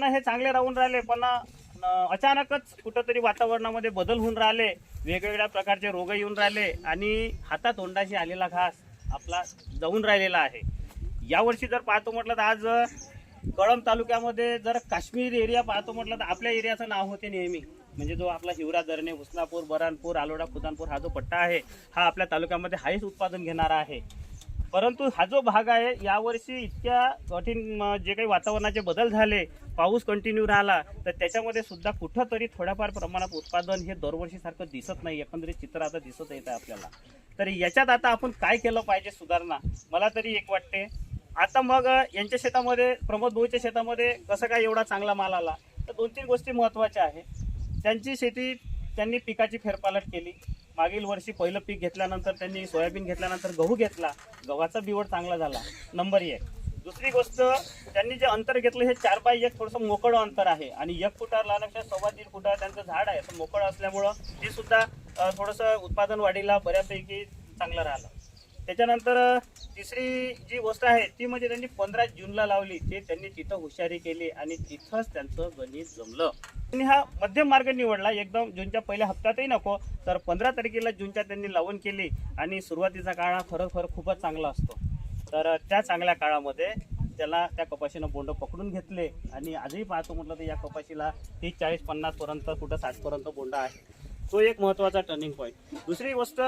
वर्षानं हे चांगले राहून राहिले पण अचानकच कुठंतरी वातावरणामध्ये बदल होऊन राहिले वेगवेगळ्या प्रकारचे रोग येऊन राहिले आणि हातातोंडाशी आलेला घास आपला जाऊन राहिलेला आहे. यावर्षी जर पाहतो म्हटलं तर आज कळम कळंब तालुक्यामध्ये जर काश्मीर एरिया पाहतो म्हटलं तर आपल्या एरियाचं नाव होते नेहमी. म्हणजे जो आपला हिवरा धरणे उस्नापूर बरानपूर आलोडा खुदानपूर हा जो पट्टा आहे हा आपल्या तालुक्यामध्ये हायच उत्पादन घेणारा आहे. परंतु हा जो भाग आहे यावर्षी इतक्या कठीण म, जे काही वातावरणाचे बदल झाले पाऊस कंटिन्यू राहिला तर त्याच्यामध्ये सुद्धा कुठंतरी थोड्याफार प्रमाणात उत्पादन हे दरवर्षीसारखं दिसत नाही. एकंदरीत चित्र आता दिसत येत आहे आपल्याला. तर याच्यात आता आपण काय केलं पाहिजे सुधारणा? मला तरी एक वाटते आता मग यांच्या शेतामध्ये प्रमोद भाऊच्या शेतामध्ये कसं काय एवढा चांगला माल आला? तर दोन तीन गोष्टी महत्त्वाच्या आहे. त्यांची शेती त्यांनी पिकाची फेरपालट केली. मागील वर्षी पहिलं पीक घेतल्यानंतर त्यांनी सोयाबीन घेतल्यानंतर गहू घेतला. गव्हाचा बिवड चांगला झाला. नंबर एक. दुसरी गोष्ट त्यांनी जे अंतर घेतलं हे चार बाय एक थोडंसं मोकळं अंतर आहे. आणि एक फुटावर लावण्यापेक्षा सव्वा दीड फुटावर त्यांचं झाड आहे. तर मोकळं असल्यामुळं ते सुद्धा थोडंसं उत्पादन वाढीला बऱ्यापैकी चांगलं राहिलं. त्याच्यानंतर तिसरी जी गोष्ट आहे ती म्हणजे त्यांनी पंधरा जूनला लावली. ते त्यांनी तिथं हुशारी केली आणि तिथंच त्यांचं गणित जमलं. त्यांनी हा मध्यम मार्ग निवडला. एकदम जूनच्या पहिल्या हप्त्यातही नको तर पंधरा तारखेला जूनच्या त्यांनी लावून केली. आणि सुरुवातीचा काळ हा खरोखर खूपच चांगला असतो. तर त्या चांगल्या काळामध्ये त्याला त्या कपाशीनं बोंड पकडून घेतले आणि आजही पाहतो म्हटलं तर या कपाशीला तीस चाळीस पन्नासपर्यंत कुठं साठपर्यंत बोंड आहे. तो एक महत्त्वाचा टर्निंग पॉईंट दुसरी गोष्ट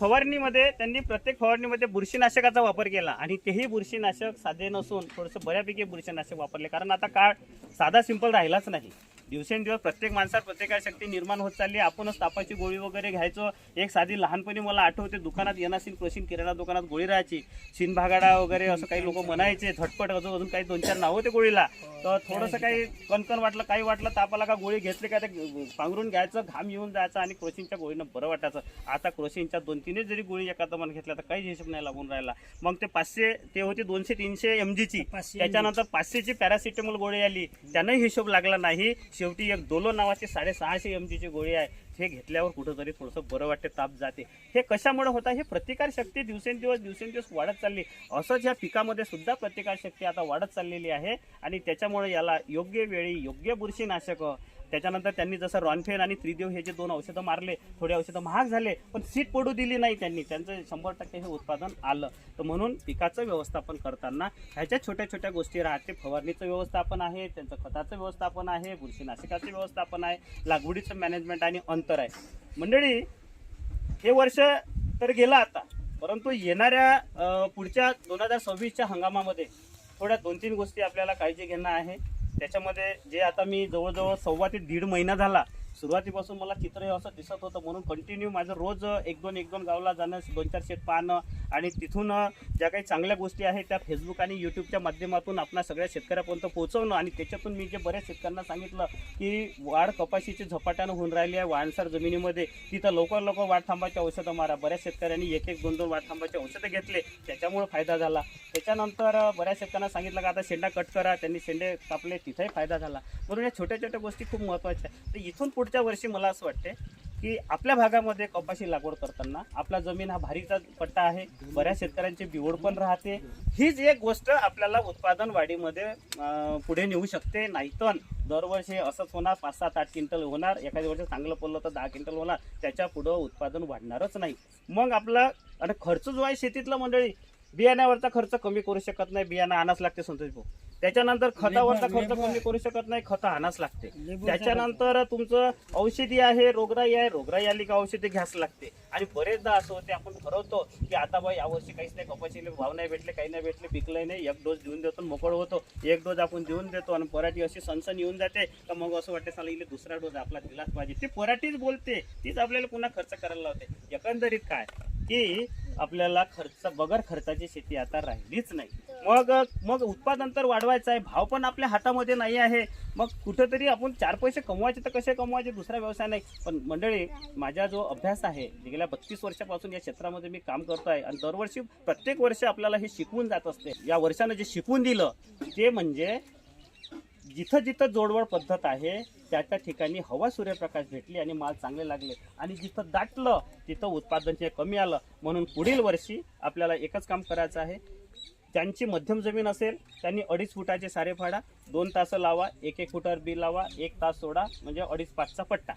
फवारणीमध्ये त्यांनी प्रत्येक फवारणीमध्ये बुरशीनाशकाचा वापर केला आणि तेही बुरशीनाशक साधे नसून थोडंसं बऱ्यापैकी बुरशीनाशक वापरले. कारण आता काळ साधा सिंपल राहिलाच नाही. दिवसेंदिवस प्रत्येक माणसात प्रतिकार शक्ती निर्माण होत चालली आपणच तापाची गोळी वगैरे घ्यायचो. एक साधी लहानपणी मला आठवते दुकानात येणासीन कृषी किराणा दुकानात गोळी राहायची. शिनभागाडा वगैरे असं काही लोक म्हणायचे झटपट अजून अजून काही दोन चार नाव होते गोळीला. तर थोडंसं काही कणकण वाटलं काही वाटलं तापाला का गोळी घेतली का ते पांघरून घ्यायचं घाम येऊन जायचं आणि क्रोशिनच्या गोळीनं बरं वाटायचं. आता क्रोशिनच्या दोन तीनच जरी गोळी एका दमान घेतल्या तर काहीच हिशोब नाही लागून राहिला. मग ते पाचशे ते होते दोनशे तीनशे एम जीची त्याच्यानंतर पाचशेची पॅरासिटेमॉल गोळी आली. त्यानंही हिशोब लागला नाही. शेवटी एक डोलो नावाचे साडेसहाशे एम जीची गोळी आहे. हे घेतल्यावर कुठंतरी थोडंसं बरं वाटते ताप जाते. हे कशामुळे होतं? हे प्रतिकार शक्ती दिवसेंदिवस दिवसेंदिवस वाढत चालली. असंच ह्या पिकामध्ये सुद्धा प्रतिकार शक्ती आता वाढत चाललेली आहे आणि त्याच्यामुळे याला योग्य वेळी योग्य बुरशीनाशकं त्याच्यानंतर त्यांनी जसं रॉनफेन आणि त्रिदेव हे जे दोन औषधं मारले थोडे औषधं महाग झाले पण सीट पडू दिली नाही त्यांनी. त्यांचं शंभर टक्के हे उत्पादन आलं. तर म्हणून पिकाचं व्यवस्थापन करताना ह्याच्या छोट्या छोट्या गोष्टी राहते. फवारणीचं व्यवस्थापन आहे त्यांचं खताचं व्यवस्थापन आहे बुरशीनाशिकाचं व्यवस्थापन आहे लागवडीचं मॅनेजमेंट आणि अंतर आहे. मंडळी हे वर्ष तर गेलं आता परंतु येणाऱ्या पुढच्या दोन हजार सव्वीसच्या हंगामामध्ये थोड्या दोन तीन गोष्टी आपल्याला काळजी घेणं आहे. त्याच्यामध्ये जे आता मी जवळजवळ सव्वा ते दीड महिना झाला सुरुवातीपासून मला चित्र हे असं दिसत होतं. म्हणून कंटिन्यू माझं रोज एक दोन एक दोन गावला जाणं दोन चार शेत पाहणं आणि तिथून ज्या काही चांगल्या गोष्टी आहेत त्या फेसबुक आणि यूट्यूबच्या माध्यमातून आपल्या सगळ्या शेतकऱ्यापर्यंत पोहोचवणं आणि त्याच्यातून मी जे बऱ्याच शेतकऱ्यांना सांगितलं की वाढ कपाशीची झपाट्यानं होऊन राहिली आहे. वाणसार जमिनीमध्ये तिथं लवकर लवकर वाढ थांबायची औषधं मारा. बऱ्याच शेतकऱ्यांनी एक एक दोन दोन वाढ थांबायचे औषधं घेतले. त्याच्यामुळे फायदा झाला. त्याच्यानंतर बऱ्याच शेतकऱ्यांना सांगितलं का आता शेंडा कट करा. त्यांनी शेंडे कापले तिथेही फायदा झाला. म्हणून या छोट्या छोट्या गोष्टी खूप महत्त्वाच्या आहेत. तर इथून पुढे पुढच्या वर्षी मला असं वाटते की आपल्या भागामध्ये कपाशी लागवड करताना आपला जमीन हा भारीचा पट्टा आहे बऱ्याच शेतकऱ्यांची बिवड पण राहते. हीच एक गोष्ट आपल्याला उत्पादन वाढीमध्ये पुढे नेऊ शकते. नाहीतर दरवर्षी असंच होणार पाच सात आठ क्विंटल होणार. एखाद्या वर्षी चांगलं पडलं तर दहा क्विंटल होणार. त्याच्या पुढं उत्पादन वाढणारच नाही. मग आपला आणि खर्च जो आहे शेतीतला मंडळी बियाण्यावरचा खर्च कमी करू शकत नाही. बियाणं आणाच लागते संतोष भाऊ. त्याच्यानंतर खतावरचा खर्च. कमी करू शकत नाही खतं आणाच लागते. त्याच्यानंतर तुमचं औषधी आहे रोगराई आहे रोगराई आली का औषधी घ्यास लागते. आणि बरेचदा असं होते आपण ठरवतो की आता बा यावर्षी काहीच नाही कपाशीले भाव नाही भेटले काही नाही भेटले पिकलंय नाही एक डोस देऊन देतो मोकळ होतो. एक डोस आपण देऊन देतो आणि पराठी अशी सनसन येऊन जाते का मग असं वाटते साला इले दुसरा डोस आपला दिलाच पाहिजे. ती पराठीच बोलते तीच आपल्याला पुन्हा खर्च करायला लावते. एकंदरीत काय? की आपल्याला खर्च बगर खर्चाची शेती आता राहिलीच नाही. मग मग उत्पादन तर वाढवायचं आहे. भाव पण आपल्या हातामध्ये नाही आहे. मग कुठंतरी आपण चार पैसे कमवायचे तर कसे कमवायचे? दुसरा व्यवसाय नाही. पण मंडळी माझा जो अभ्यास आहे गेल्या बत्तीस वर्षापासून या क्षेत्रामध्ये मी काम करतो आहे आणि दरवर्षी प्रत्येक वर्षी आपल्याला हे शिकवून जात असते. या वर्षानं जे शिकवून दिलं ते म्हणजे जिथं जिथं जोडवड पद्धत आहे त्या त्या ठिकाणी हवा सूर्यप्रकाश भेटली आणि माल चांगले लागले. आणि जिथं दाटलं तिथं उत्पादन हे कमी आलं. म्हणून पुढील वर्षी आपल्याला एकच काम करायचं आहे. ज्यांची मध्यम जमीन असेल त्यांनी अडीच फुटाचे सारे फाडा दोन तास लावा एक एक फुटावर बी लावा एक तास सोडा म्हणजे अडीच पाचचा पट्टा.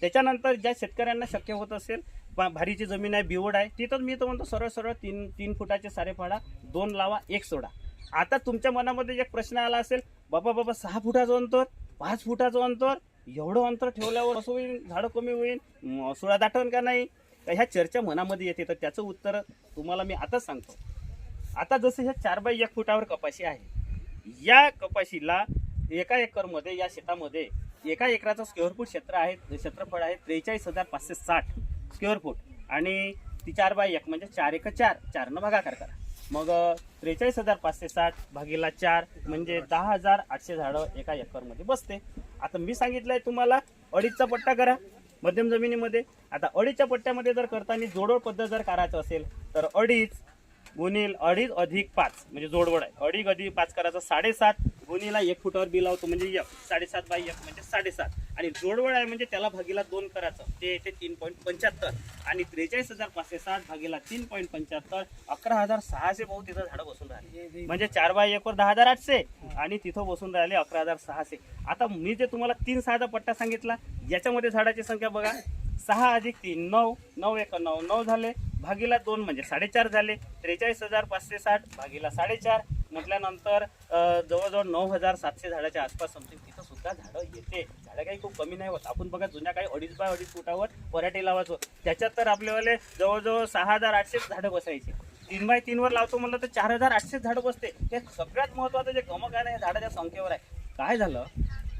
त्याच्यानंतर ज्या शेतकऱ्यांना शक्य होत असेल भारीची जमीन आहे बिवड आहे तिथं मी तर म्हणतो सरळ सरळ तीन तीन फुटाचे सारे फाडा दोन लावा एक सोडा. आता तुमच्या मनामध्ये एक प्रश्न आला असेल बाबा बाबा सहा फुटाचं अंतर पाच फुटाचं अंतर एवढं अंतर ठेवल्यावर असं होईल झाडं कमी होईल म, सुळा दाटन का नाही? ह्या चर्चा मनामध्ये येते. तर त्याचं उत्तर तुम्हाला मी आताच सांगतो. आता जसं ह्या चार बाय एक फुटावर कपाशी आहे या कपाशीला एका एकरमध्ये या शेतामध्ये एका एकराचं स्क्वेअर फूट क्षेत्र आहे क्षेत्रफळ आहे त्रेचाळीस हजार पाचशे साठ स्क्वेअर फूट आणि ती चार बाय एक म्हणजे चार एक चार चारनं भागाकार करा. मग त्रेचाळीस हजार पाचशे साठ भागीला चार म्हणजे दहा हजार आठशे झाडं एका एकरमध्ये बसते. आता मी सांगितलंय तुम्हाला अडीचचा पट्टा करा मध्यम जमिनीमध्ये. आता अडीचच्या पट्ट्यामध्ये जर करताना जोडोड पद्धत जर करायचं असेल तर अडीच गुणिल अडीच अधिक पाच म्हणजे जोडवड आहे. अडीच अधिक पाच करायचं साडेसात गुणीला एक फुटावर बिल लावतो म्हणजे एक साडेसात बाय एक म्हणजे साडेसात. आणि जोडवड आहे म्हणजे त्याला भागीला दोन करायचं ते येते तीन पॉईंट पंच्याहत्तर. आणि त्रेचाळीस हजार पाचशे साठ भागीला तीन पॉईंट पंच्याहत्तर अकरा हजार सहाशे भाऊ तिथं झाडं बसून राहिले. म्हणजे चार बाय एकवर दहा हजार आठशे. आणि तिथं बसून राहिले अकरा हजार सहाशे. आता मी जे तुम्हाला तीन सहाचा पट्टा सांगितला याच्यामध्ये झाडाची संख्या बघा. सहा अधिक तीन नऊ नऊ एक नऊ नऊ झाले. भागीला दोन म्हणजे साडेचार झाले. त्रेचाळीस हजार पाचशे साठ भागीला साडेचार. म्हटल्यानंतर जवळजवळ नऊ हजार सातशे झाडाच्या आसपास समथिंग तिथं सुद्धा झाडं येते. झाडं काही खूप कमी नाही होत. आपण बघा जुन्या काही अडीच बाय अडीच फुटावर पराठे लावायचो. त्याच्यात तर आपल्यावाले जवळजवळ सहा हजार आठशे झाडं बसायचे. तीन बाय तीनवर लावतो म्हणलं तर चार हजार आठशे झाडं बसते. हे सगळ्यात महत्वाचं जे गमक आहे ना हे झाडाच्या संख्येवर आहे. काय झालं?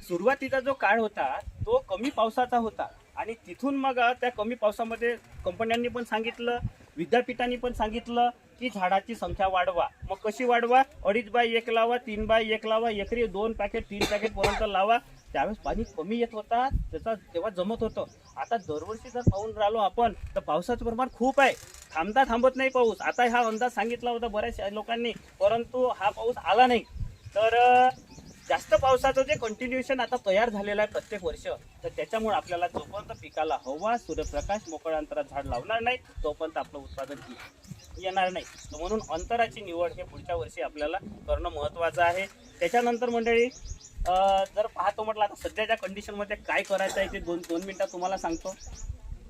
सुरुवातीचा जो काळ होता तो कमी पावसाचा होता. आणि तिथून मग त्या कमी पावसामध्ये कंपन्यांनी पण सांगितलं विद्यापीठांनी पण सांगितलं की झाडाची संख्या वाढवा. मग कशी वाढवा? अडीच बाय एक लावा तीन बाय एक लावा एकरी दोन पॅकेट तीन पॅकेटपर्यंत लावा. त्यावेळेस पाणी कमी येत होता त्याचा तेव्हा जमत होतं. आता दरवर्षी जर पाहून राहिलो आपण तर पावसाचं प्रमाण खूप आहे. थांबता थांबत नाही पाऊस. आता हा अंदाज सांगितला होता बऱ्याच लोकांनी परंतु हा पाऊस आला नाही. तर जास्त पावसाचं जे कंटिन्युएशन आता तयार झालेलं आहे प्रत्येक वर्ष तर त्याच्यामुळे आपल्याला जोपर्यंत पिकाला हवा सूर्यप्रकाश मोकळ्या अंतरात झाड लावणार नाही तोपर्यंत आपलं उत्पादन येणार नाही. तर म्हणून अंतराची निवड हे पुढच्या वर्षी आपल्याला करणं महत्त्वाचं आहे. त्याच्यानंतर मंडळी जर पाहतो म्हटलं आता सध्याच्या कंडिशनमध्ये काय करायचं आहे ते दोन दोन मिनटात तुम्हाला सांगतो.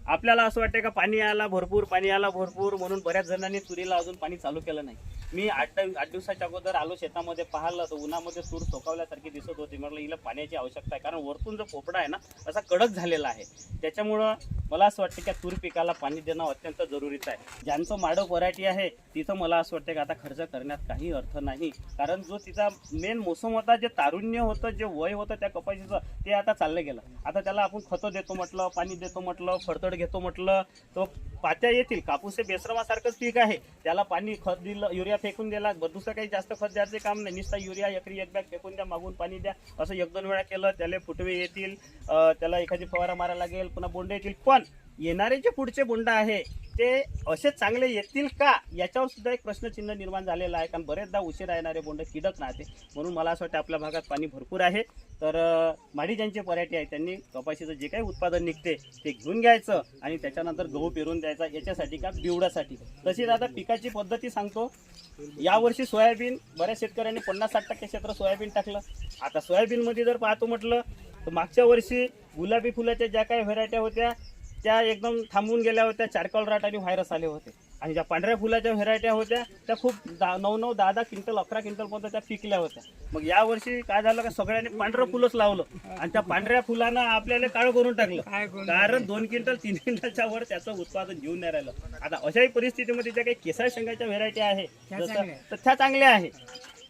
आपल्याला असं वाटतं का पाणी आला भरपूर पाणी आला भरपूर म्हणून बऱ्याच जणांनी तुरीला अजून पाणी चालू केलं नाही. मी आठ आठ दिवसाच्या अगोदर आलो शेतामध्ये पाहिलं तर उन्हामध्ये तूर सोकावल्यासारखी दिसत होती. म्हटलं हिला पाण्याची आवश्यकता आहे. कारण वरतून जो पोपडा आहे ना असा कडक झालेला आहे. त्याच्यामुळं मला असं वाटतं की तूर पिकाला पाणी देणं अत्यंत जरुरीचं आहे. ज्यांचं माडं पराठी आहे तिथं मला असं वाटतं की आता खर्च करण्यात काही अर्थ नाही. कारण जो तिचा मेन मोसम होता जे तारुण्य होतं जे वय होतं त्या कपाशीचं ते आता चाललं गेलं. आता त्याला आपण खतं देतो म्हटलं पाणी देतो म्हटलं फडतड घेतो म्हटलं तो पात्या येतील. कापूस हे बेसरमासारखंच पीक आहे. त्याला पाणी खत दिलं युरिया फेकून दिला. दुसरं काही जास्त खत द्यायचे काम नाही. नुसता युरिया एकरी एक बॅग फेकून द्या मागून पाणी द्या. असं एक दोन वेळा केलं. त्याला फुटवे येतील. त्याला एखादी फवारा मारायला लागेल. पुन्हा बोंड येतील. पण येणारे जे पुढचे बोंड आहे ते असे चांगले येतील का? याच्यावर सुद्धा एक प्रश्नचिन्ह निर्माण झालेला आहे. कारण बरेचदा उशीरा येणारे बोंड किडक राहते. म्हणून मला असं वाटतं आपल्या भागात पाणी भरपूर आहे. तर माडी ज्यांचे पर्याटी आहे त्यांनी कपाशीचं जे काही उत्पादन निघते ते घेऊन घ्यायचं आणि त्याच्यानंतर गहू पेरून द्यायचा याच्यासाठी का? बिवडासाठी. तशीच आता पिकाची पद्धती सांगतो. यावर्षी सोयाबीन बऱ्याच शेतकऱ्यांनी पन्नास साठ टक्के क्षेत्र सोयाबीन टाकलं. आता सोयाबीनमध्ये जर पाहतो म्हटलं तर मागच्या वर्षी गुलाबी फुलाच्या ज्या काही व्हरायट्या होत्या त्या एकदम थांबून गेल्या होत्या चारकॉल राट आणि व्हायरस आले होते. आणि ज्या पांढऱ्या फुलाच्या व्हरायट्या होत्या त्या खूप दहा नऊ नऊ दहा दहा क्विंटल अकरा क्विंटलपर्यंत त्या पिकल्या होत्या. मग यावर्षी काय झालं का सगळ्यांनी पांढरं फुलंच लावलं आणि त्या पांढऱ्या फुलानं आपल्याला काळं करून टाकलं. कारण दोन क्विंटल तीन क्विंटलच्या वर त्याचं उत्पादन घेऊन नाही राहिलं. आता अशाही परिस्थितीमध्ये ज्या काही केसाळ शेंगाच्या व्हरायटी आहे तर त्या चांगल्या आहे.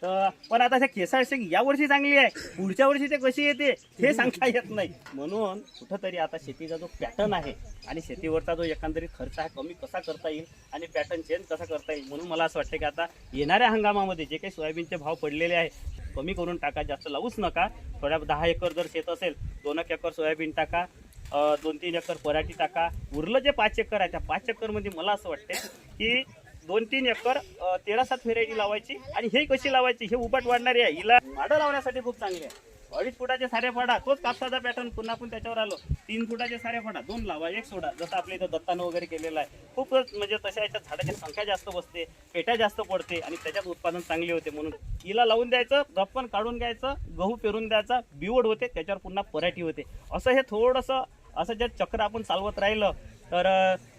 पण आता त्या केसाळ शेंग या वर्षी चांगली आहे. पुढच्या वर्षी ते कशी येते हे सांगता येत नाही. म्हणून कुठंतरी आता शेतीचा जो पॅटर्न आहे आणि शेतीवरचा जो एकंदरीत खर्च आहे कमी कसा करता येईल आणि पॅटर्न चेंज कसा करता येईल म्हणून मला असं वाटतं की आता येणाऱ्या हंगामामध्ये जे काही सोयाबीनचे भाव पडलेले आहे कमी करून टाका जास्त लावूच नका. थोड्या दहा एकर जर शेत असेल दोन एक एकर सोयाबीन टाका दोन तीन एकर पराठी टाका. उरलं जे पाच एकर आहे त्या पाच एकरमध्ये मला असं वाटते की दोन तीन एकर तेरा सात व्हेरायटी लावायची. आणि हे कशी लावायची? हे उबाट वाढणारी आहे. हिला माडं लावण्यासाठी खूप चांगली आहे. अडीच फुटाचे सारे फडा. तोच कापसाचा पॅटर्न पुन्हा आपण त्याच्यावर आलो. तीन फुटाचे सारे फडा. दोन लावा एक सोडा. जसं आपल्या इथं दत्तानं वगैरे केलेलं आहे. खूपच म्हणजे तशा याच्या झाडाची संख्या जास्त बसते पेट्या जास्त पडते आणि त्याच्यात उत्पादन चांगले होते म्हणून. हिला लावून द्यायचं गप्पन काढून घ्यायचं गहू पेरून द्यायचा बिवड होते त्याच्यावर पुन्हा पराठी होते. असं हे थोडंसं असं जे चक्र आपण चालवत राहिलं तर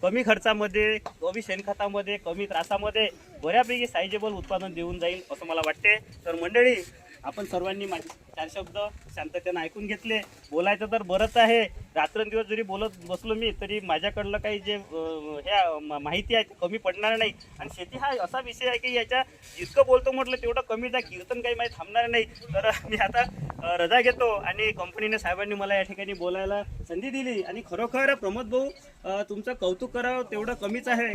कमी खर्चामध्ये कमी शेणखतामध्ये कमी त्रासामध्ये बऱ्यापैकी सायजेबल उत्पादन देऊन जाईल असं मला वाटते. तर मंडळी आपण सर्वांनी माझे चार शब्द शांततेनं ऐकून घेतले. बोलायचं तर बरंच आहे. रात्रंदिवस जरी बोलत बसलो मी तरी माझ्याकडलं काही जे हे ह्या माहिती आहे ते कमी पडणार नाही. आणि शेती हा असा विषय आहे की याच्या जितकं बोलतो म्हटलं तेवढं कमीच आहे कीर्तन काही माहीत थांबणार नाही. तर मी आता रजा घेतो आणि कंपनीने साहेबांनी मला या ठिकाणी बोलायला संधी दिली. आणि खरोखर प्रमोद भाऊ तुमचं कौतुक करावं तेवढं कमीच आहे.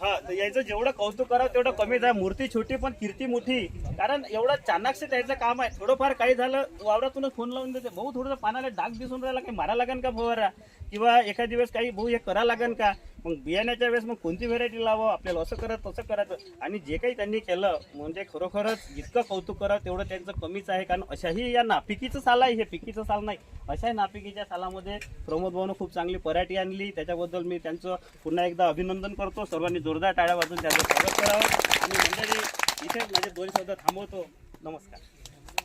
हा तर याचं जेवढं कौतुक करावं तेवढं कमीच आहे मूर्ती छोटी पण कीर्ती मोठी. कारण एवढं चाणाक्ष त्याचा काम आहे. थोडंफार काही झालं वावरातूनच फोन लावून देते. भाऊ थोडंसं पानाला डाग दिसून राहिला काही मारा लागेल का फवारा किंवा एखादी दिवस काही भाऊ हे करा लागन का? मग बियाण्याच्या वेळेस मग कोणती व्हेरायटी लावावं? आपल्याला असं करत तसं करायचं. आणि जे काही त्यांनी केलं म्हणजे खरोखरच जितकं कौतुक करा तेवढं त्यांचं कमीच आहे. कारण अशाही या नापिकीचं साल आहे हे पिकीचं साल नाही. अशा नापिकीच्या सालामध्ये प्रमोद भाऊनं खूप चांगली पराठी आणली. त्याच्याबद्दल मी त्यांचं पुन्हा एकदा अभिनंदन करतो. सर्वांनी जोरदार टाळ्या वाजून त्यांचं स्वागत करावं. आणि मंडळी इथे माझे दोन शब्द थांबवतो. नमस्कार.